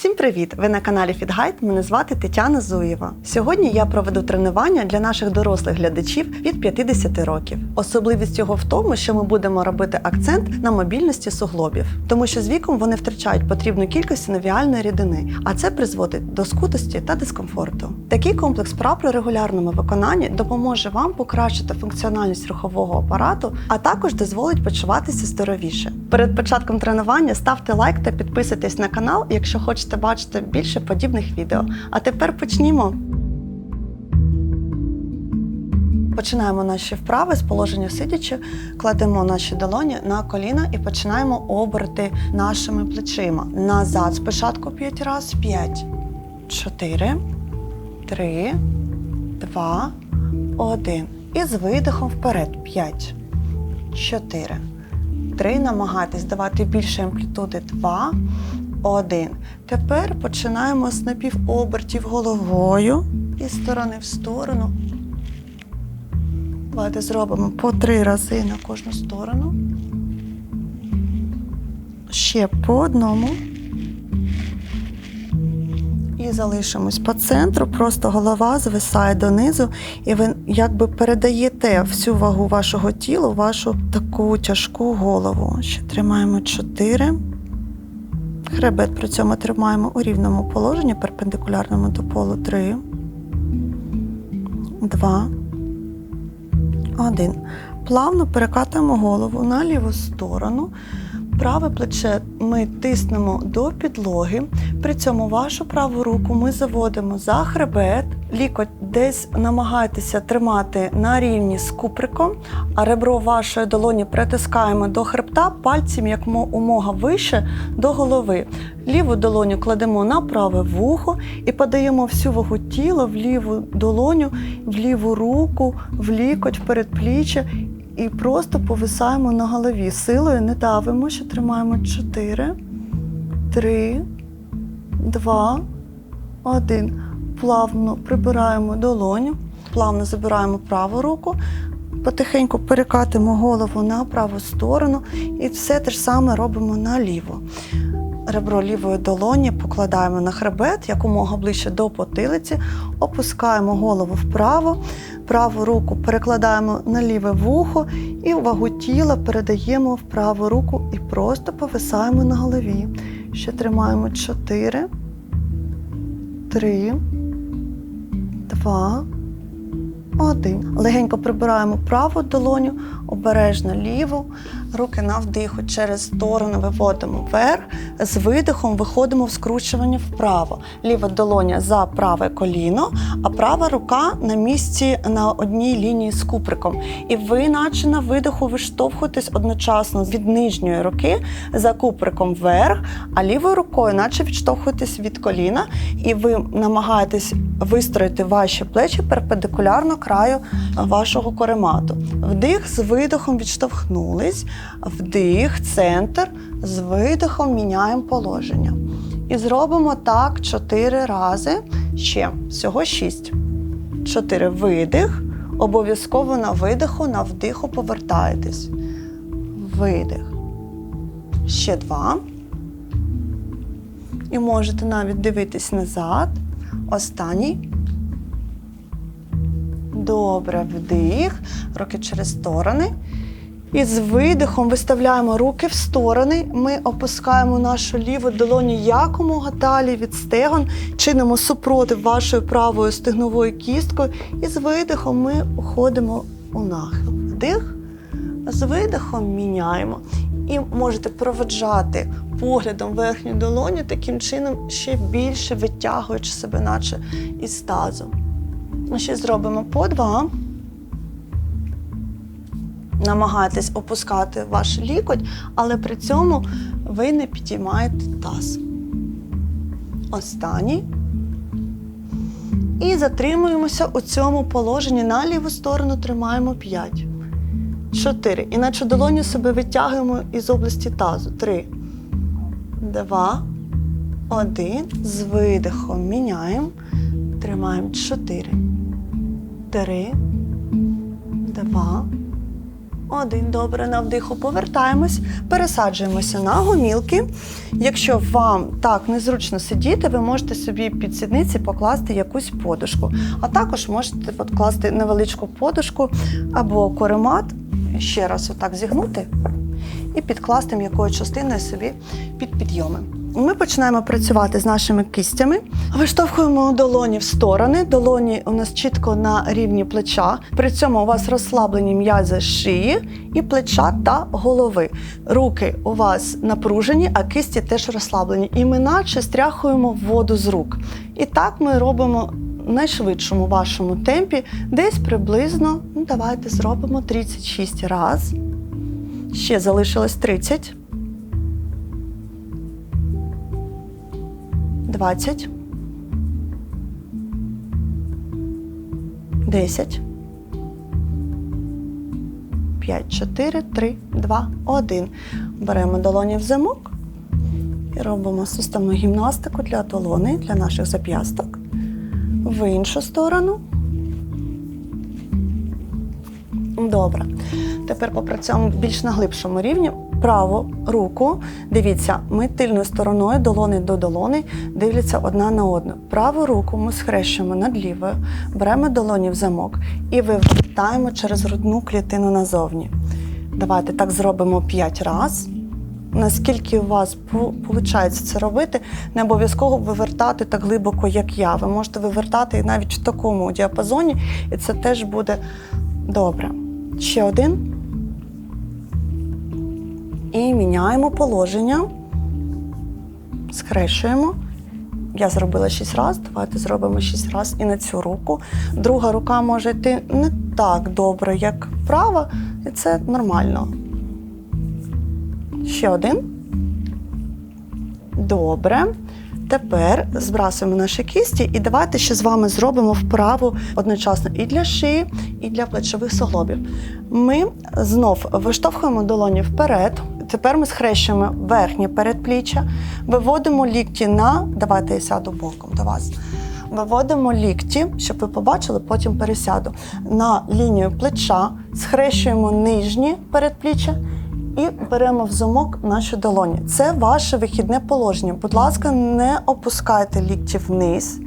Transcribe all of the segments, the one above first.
Всім привіт! Ви на каналі FitGuide. Мене звати Тетяна Зуєва. Сьогодні я проведу тренування для наших дорослих глядачів від 50 років. Особливість цього в тому, що ми будемо робити акцент на мобільності суглобів, тому що з віком вони втрачають потрібну кількість синовіальної рідини, а це призводить до скутості та дискомфорту. Такий комплекс вправ при регулярному виконанні допоможе вам покращити функціональність рухового апарату, а також дозволить почуватися здоровіше. Перед початком тренування ставте лайк та підписуйтесь на канал, якщо хочете бачити більше подібних відео. А тепер почнімо. Починаємо наші вправи з положення сидячи, кладемо наші долоні на коліна і починаємо оберти нашими плечима. Назад спочатку 5 разів. 5, 4, 3, 2, 1. І з видихом вперед. 5, 4, 3. Намагайтесь давати більше амплітуди. 2, 1. Тепер починаємо з напівобертів головою із сторони в сторону. Давайте зробимо по три рази на кожну сторону. Ще по одному. І залишимось по центру, просто голова звисає донизу, і ви якби передаєте всю вагу вашого тіла, вашу таку тяжку голову. Ще тримаємо чотири. Хребет при цьому тримаємо у рівному положенні, перпендикулярному до полу. Три. Два. Один. Плавно перекатуємо голову на ліву сторону. Праве плече ми тиснемо до підлоги. При цьому вашу праву руку ми заводимо за хребет. Лікоть десь намагайтеся тримати на рівні з куприком, а ребро вашої долоні притискаємо до хребта пальцем як умога вище до голови. Ліву долоню кладемо на праве вухо і подаємо всю вагу тіла в ліву долоню, в ліву руку, в лікоть, в передпліччя і просто повисаємо на голові. Силою не давимо, що тримаємо 4, 3, 2, 1. Плавно прибираємо долоню, плавно забираємо праву руку, потихеньку перекатимо голову на праву сторону і все те ж саме робимо на ліву. Ребро лівої долоні покладаємо на хребет якомога ближче до потилиці, опускаємо голову вправо, праву руку перекладаємо на ліве вухо і вагу тіла передаємо в праву руку і просто повисаємо на голові. Ще тримаємо 4, 3, 2, 1. Легенько прибираємо праву долоню, обережно ліву, руки на вдиху через сторону виводимо вверх, з видихом виходимо в скручування вправо. Ліва долоня за праве коліно, а права рука на місці на одній лінії з куприком. І ви, наче на видиху, виштовхуєтесь одночасно від нижньої руки за куприком вверх, а лівою рукою, наче відштовхуєтесь від коліна, і ви намагаєтесь вистроїти ваші плечі перпендикулярно краю вашого коремату. Вдих з видихом відштовхнулись, вдих, центр, з видихом міняємо положення. І зробимо так 4 рази. Ще всього 6. 4 видих. Обов'язково на видиху, на вдиху повертаєтесь. Видих. Ще два. І можете навіть дивитись назад. Останній. Добре, вдих, руки через сторони. І з видихом виставляємо руки в сторони. Ми опускаємо нашу ліву долоню якомога далі від стегон, чинимо супротив вашою правою стегновою кісткою. І з видихом ми уходимо у нахил. Вдих, з видихом міняємо. І можете проведжати поглядом верхню долоню, таким чином ще більше витягуючи себе, наче із тазу. Ми ще зробимо по два. Намагайтесь опускати ваш лікоть, але при цьому ви не підіймаєте таз. Останній. І затримуємося у цьому положенні. На ліву сторону тримаємо 5. 4. Іначе долоню себе витягуємо із області тазу. 3. 2. 1. З видихом міняємо. Тримаємо 4. 3. 2. Один. Добре, на вдиху повертаємось, пересаджуємося на гомілки. Якщо вам так незручно сидіти, ви можете собі під сідниці покласти якусь подушку. А також можете покласти невеличку подушку або коремат, ще раз отак зігнути і підкласти м'якою частиною собі під підйоми. Ми починаємо працювати з нашими кистями. Виштовхуємо долоні в сторони. Долоні у нас чітко на рівні плеча. При цьому у вас розслаблені м'язи шиї і плеча та голови. Руки у вас напружені, а кисті теж розслаблені. І ми наче стряхуємо воду з рук. І так ми робимо найшвидшому вашому темпі, десь приблизно, ну давайте зробимо 36 разів. Ще залишилось 30. 20. 10. 5, 4, 3, 2, 1. Беремо долоні в замок і робимо суставну гімнастику для долони, для наших зап'ясток. В іншу сторону. Добре. Тепер попрацюємо більш на глибшому рівні. Праву руку. Дивіться, ми тильною стороною долони до долони дивляться одна на одну. Праву руку ми схрещуємо над лівою, беремо долоні в замок і вивертаємо через грудну клітину назовні. Давайте так зробимо 5 разів. Наскільки у вас виходить це робити, не обов'язково вивертати так глибоко, як я. Ви можете вивертати навіть в такому діапазоні, і це теж буде добре. Ще один. І міняємо положення. Схрещуємо. Я зробила 6 разів, давайте зробимо 6 разів і на цю руку. Друга рука може йти не так добре, як права, і це нормально. Ще один. Добре. Тепер збрасуємо наші кісті і давайте ще з вами зробимо вправу одночасно і для шиї, і для плечових суглобів. Ми знов виштовхуємо долоні вперед. Тепер ми схрещуємо верхнє передпліччя, виводимо лікті на. Давайте я сяду боком до вас. Виводимо лікті, щоб ви побачили, потім пересяду на лінію плеча, схрещуємо нижнє передпліччя і беремо в замок наші долоні. Це ваше вихідне положення. Будь ласка, не опускайте лікті вниз.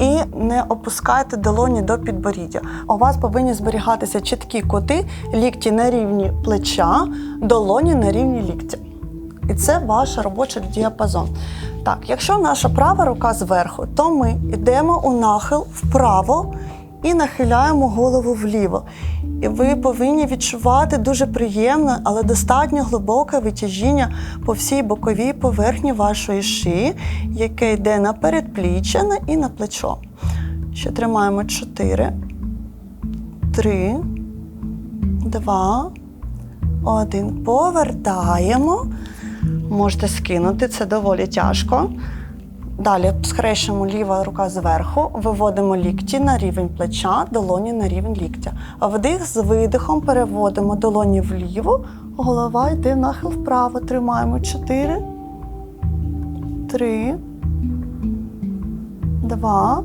І не опускайте долоні до підборіддя. У вас повинні зберігатися чіткі коти, лікті на рівні плеча, долоні на рівні ліктя. І це ваш робочий діапазон. Так, якщо наша права рука зверху, то ми йдемо у нахил вправо і нахиляємо голову вліво. І ви повинні відчувати дуже приємне, але достатньо глибоке витяжіння по всій боковій поверхні вашої шиї, яке йде на передпліччя і на плечо. Ще тримаємо 4, 3, 2, 1. Повертаємо. Можете скинути, це доволі тяжко. Далі схрещуємо ліва рука зверху, виводимо лікті на рівень плеча, долоні на рівень ліктя. Вдих з видихом переводимо долоні вліво, голова йде нахил вправо. Тримаємо 4, 3, 2,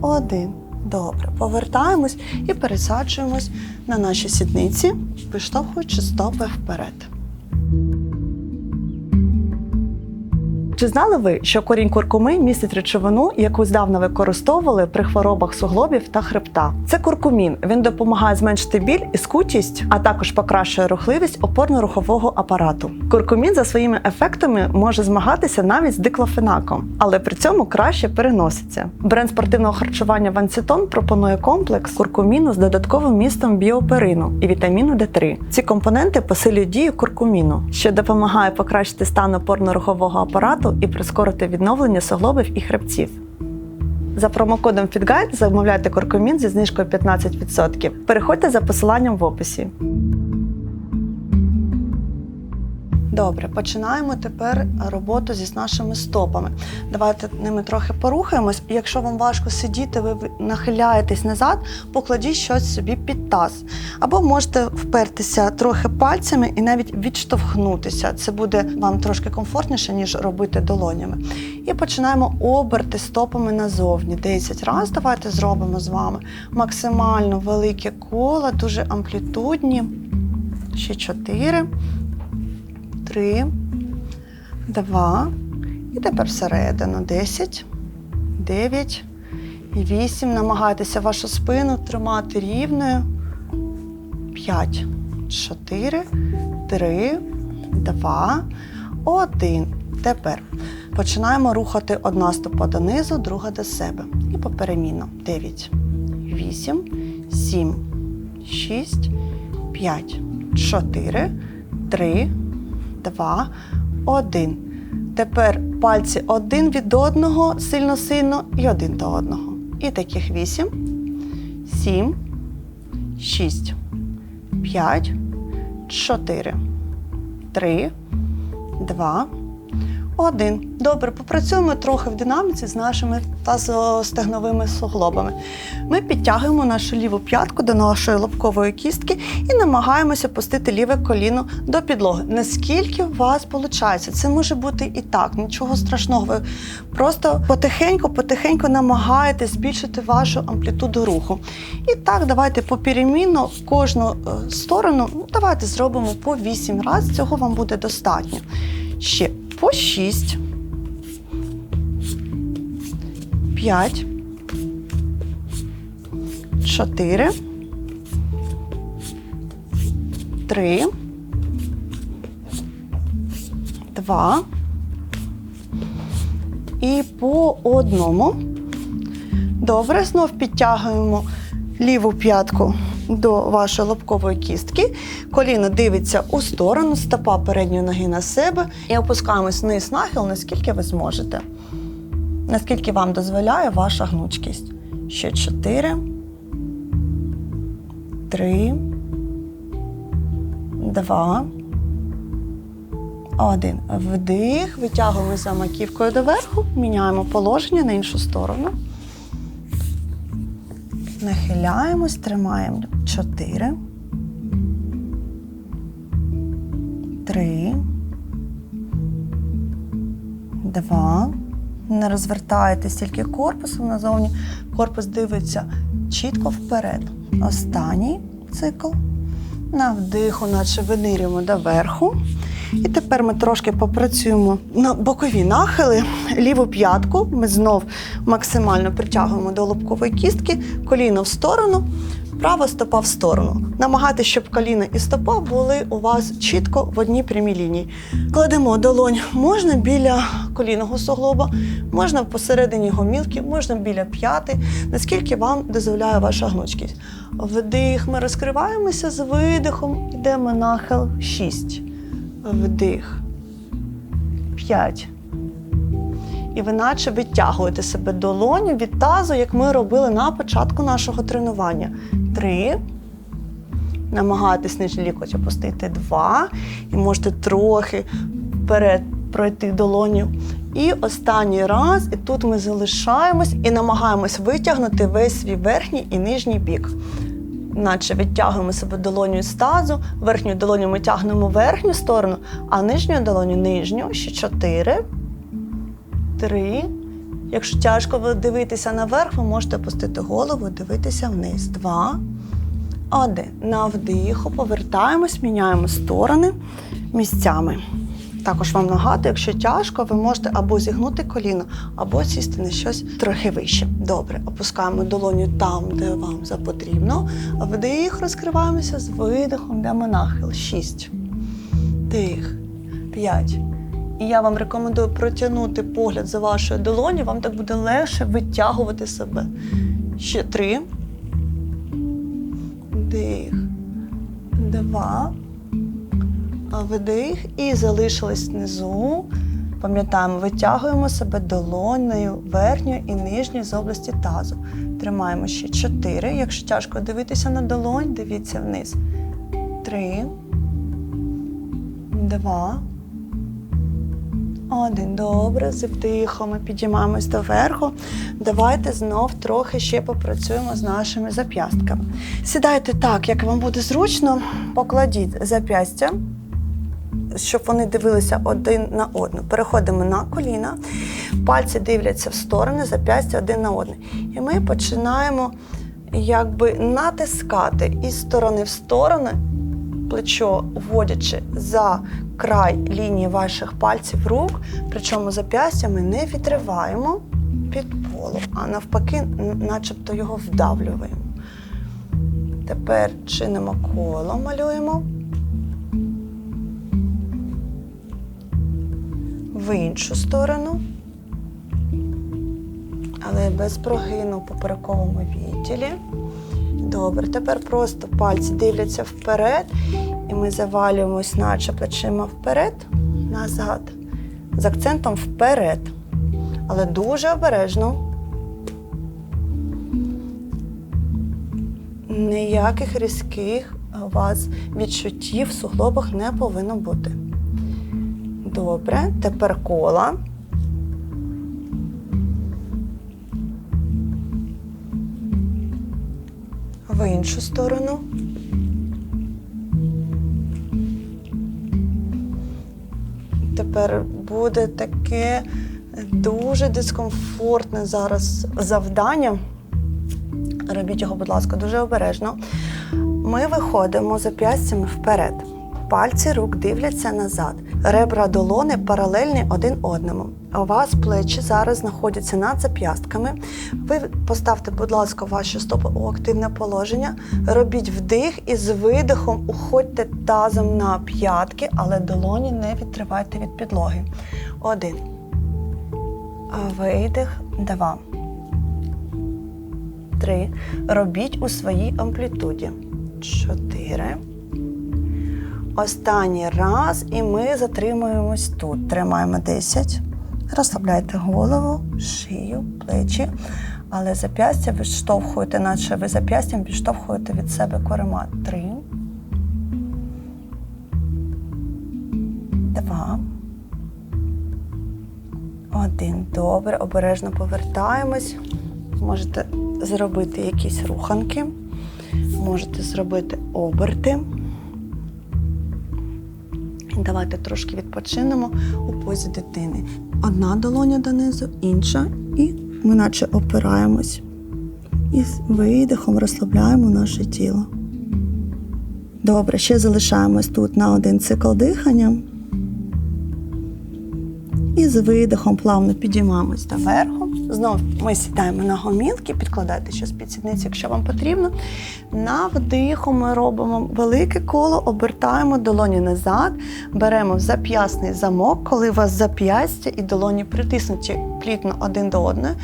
1. Добре. Повертаємось і пересаджуємось на наші сідниці, виштовхуючи стопи вперед. Чи знали ви, що корінь куркуми містить речовину, яку здавна використовували при хворобах суглобів та хребта? Це куркумін. Він допомагає зменшити біль і скутість, а також покращує рухливість опорно-рухового апарату. Куркумін за своїми ефектами може змагатися навіть з диклофенаком, але при цьому краще переноситься. Бренд спортивного харчування Ванцетон пропонує комплекс куркуміну з додатковим містом біоперину і вітаміну Д3. Ці компоненти посилюють дію куркуміну, що допомагає покращити стан опорно-рухового апарату і прискорити відновлення суглобів і хребців. За промокодом FitGuide замовляйте куркумін зі знижкою 15%. Переходьте за посиланням в описі. Добре, починаємо тепер роботу зі нашими стопами. Давайте ними трохи порухаємось. Якщо вам важко сидіти, ви нахиляєтесь назад, покладіть щось собі під таз. Або можете впертися трохи пальцями і навіть відштовхнутися. Це буде вам трошки комфортніше, ніж робити долонями. І починаємо оберти стопами назовні. 10 разів давайте зробимо з вами максимально велике коло, дуже амплітудні. Ще чотири, три, два. І тепер всередину. Десять, дев'ять і вісім. Намагайтеся вашу спину тримати рівною. П'ять, чотири, три, два, один. Тепер починаємо рухати одна стопа донизу, друга до себе. І поперемінно. Дев'ять, вісім, сім, шість, п'ять, чотири, три, два, один. Тепер пальці один від одного сильно-сильно і один до одного. І таких вісім, сім, шість, п'ять, чотири, три, два, один. Добре, попрацюємо трохи в динаміці з нашими тазостегновими суглобами. Ми підтягуємо нашу ліву п'ятку до нашої лобкової кістки і намагаємося пустити ліве коліно до підлоги. Наскільки у вас виходить? Це може бути і так, нічого страшного. Ви просто потихеньку-потихеньку намагаєтесь збільшити вашу амплітуду руху. І так, давайте поперемінно кожну е, сторону. Ну, давайте зробимо по 8 разів. Цього вам буде достатньо. Ще по 6. 5. 4. 3. 2. І по одному. Добре, знов підтягуємо ліву п'ятку до вашої лобкової кістки. Коліно дивиться у сторону, стопа передньої ноги на себе і опускаємось вниз нахил, наскільки ви зможете. Наскільки вам дозволяє ваша гнучкість. Ще чотири. Три. Два. Один. Вдих. Витягуємо за маківкою доверху. Міняємо положення на іншу сторону. Нахиляємось, тримаємо. Чотири. Три. Два. Не розвертаєтесь тільки корпусом назовні. Корпус дивиться чітко вперед. Останній цикл. На вдиху, наче винирюємо доверху. І тепер ми трошки попрацюємо на бокові нахили. Ліву п'ятку ми знов максимально притягуємо до лобкової кістки, коліно в сторону, права стопа в сторону. Намагайтеся, щоб коліно і стопа були у вас чітко в одній прямій лінії. Кладемо долонь можна біля колінного суглоба, можна посередині гомілки, можна біля п'яти, наскільки вам дозволяє ваша гнучкість. Вдих, ми розкриваємося з видихом, йдемо нахил 6. Вдих. П'ять. І ви наче відтягуєте себе долоню від тазу, як ми робили на початку нашого тренування. Три. Намагайтесь нижній лікоть опустити. Два. І можете трохи вперед пройти долоню. І останній раз, і тут ми залишаємось і намагаємось витягнути весь свій верхній і нижній бік наче відтягуємо себе долоню з тазу, верхньою долоню ми тягнемо верхню сторону, а нижньою долоню нижню. Ще чотири, три. Якщо тяжко дивитися наверх, ви можете опустити голову дивитися вниз. Два. Один. На вдиху повертаємось, міняємо сторони місцями. Також вам нагадую, якщо тяжко, ви можете або зігнути коліно, або сісти на щось трохи вище. Добре, опускаємо долоню там, де вам запотрібно. Вдих, розкриваємося з видихом, йдемо нахил. Шість. Дих. П'ять. І я вам рекомендую протягнути погляд за вашою долоню, вам так буде легше витягувати себе. Ще три. Дих. Два вдих і залишились внизу. Пам'ятаємо, витягуємо себе долонею верхньою і нижньою з області тазу. Тримаємо ще чотири. Якщо тяжко дивитися на долонь, дивіться вниз. Три. Два. Один. Добре. З вдихом ми підіймаємось доверху. Давайте знов трохи ще попрацюємо з нашими зап'ястками. Сідайте так, як вам буде зручно. Покладіть зап'ястя щоб вони дивилися один на одну. Переходимо на коліна, пальці дивляться в сторони, зап'ястя один на одне. І ми починаємо якби натискати із сторони в сторону плечо, вводячи за край лінії ваших пальців рук, причому зап'ястя ми не відриваємо під полу, а навпаки, начебто його вдавлюємо. Тепер чинимо коло, малюємо. В іншу сторону, але без прогину в поперековому відділі. Добре, тепер просто пальці дивляться вперед, і ми завалюємось, наче плечима вперед, назад, з акцентом вперед. Але дуже обережно. Ніяких різких у вас відчуттів в суглобах не повинно бути. Добре, тепер кола. В іншу сторону. Тепер буде таке дуже дискомфортне зараз завдання. Робіть його, будь ласка, дуже обережно. Ми виходимо зап'ястями вперед. Пальці рук дивляться назад. Ребра долони паралельні один одному. У вас плечі зараз знаходяться над зап'ястками. Ви поставте, будь ласка, ваші стопи у активне положення. Робіть вдих і з видихом уходьте тазом на п'ятки, але долоні не відтривайте від підлоги. Один. Видих. Два. Три. Робіть у своїй амплітуді. Чотири. Останній раз, і ми затримуємось тут. Тримаємо 10. Розслабляйте голову, шию, плечі. Але зап'ястя відштовхуєте, наче ви зап'ястям відштовхуєте від себе корема. Три. Два. Один. Добре. Обережно повертаємось. Можете зробити якісь руханки. Можете зробити оберти. Давайте трошки відпочинемо у позі дитини. Одна долоня донизу, інша, і ми наче опираємось. І з видихом розслабляємо наше тіло. Добре, ще залишаємось тут на один цикл дихання. З видихом плавно підіймаємось доверху. Знову ми сідаємо на гомілки, підкладайте ще спідсідниці, якщо вам потрібно. На вдиху ми робимо велике коло, обертаємо долоні назад, беремо зап'ясний замок, коли у вас зап'ястя і долоні притиснуті плітно один до одного.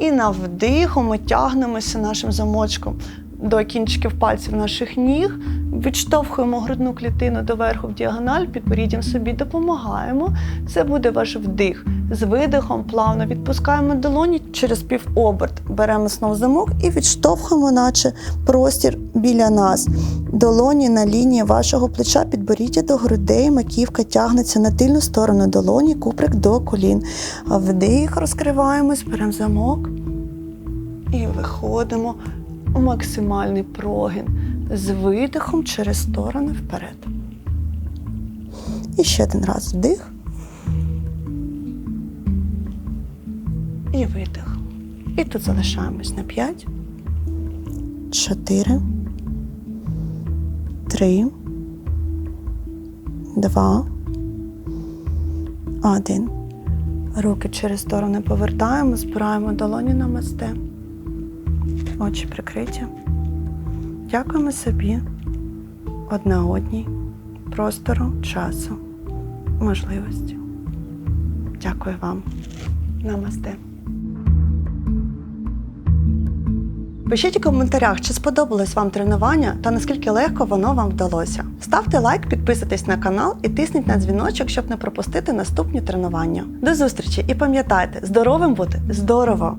І на вдиху ми тягнемося нашим замочком до кінчиків пальців наших ніг, відштовхуємо грудну клітину доверху в діагональ, підборіддям собі допомагаємо. Це буде ваш вдих. З видихом плавно відпускаємо долоні через півоберт. Беремо знову замок і відштовхуємо, наче простір біля нас. Долоні на лінії вашого плеча, підборіддя до грудей, маківка тягнеться на тильну сторону долоні, куприк до колін. Вдих, розкриваємось, беремо замок і виходимо максимальний прогин з видихом через сторони вперед. І ще один раз вдих. І видих. І тут залишаємось на 5, 4, 3, 2, 1. Руки через сторони повертаємо, збираємо долоні на масте. Очі прикриті. Дякуємо собі одна одній, простору, часу, можливості. Дякую вам. Намасте. Пишіть у коментарях, чи сподобалось вам тренування та наскільки легко воно вам вдалося. Ставте лайк, підписуйтесь на канал і тисніть на дзвіночок, щоб не пропустити наступні тренування. До зустрічі і пам'ятайте, здоровим бути здорово!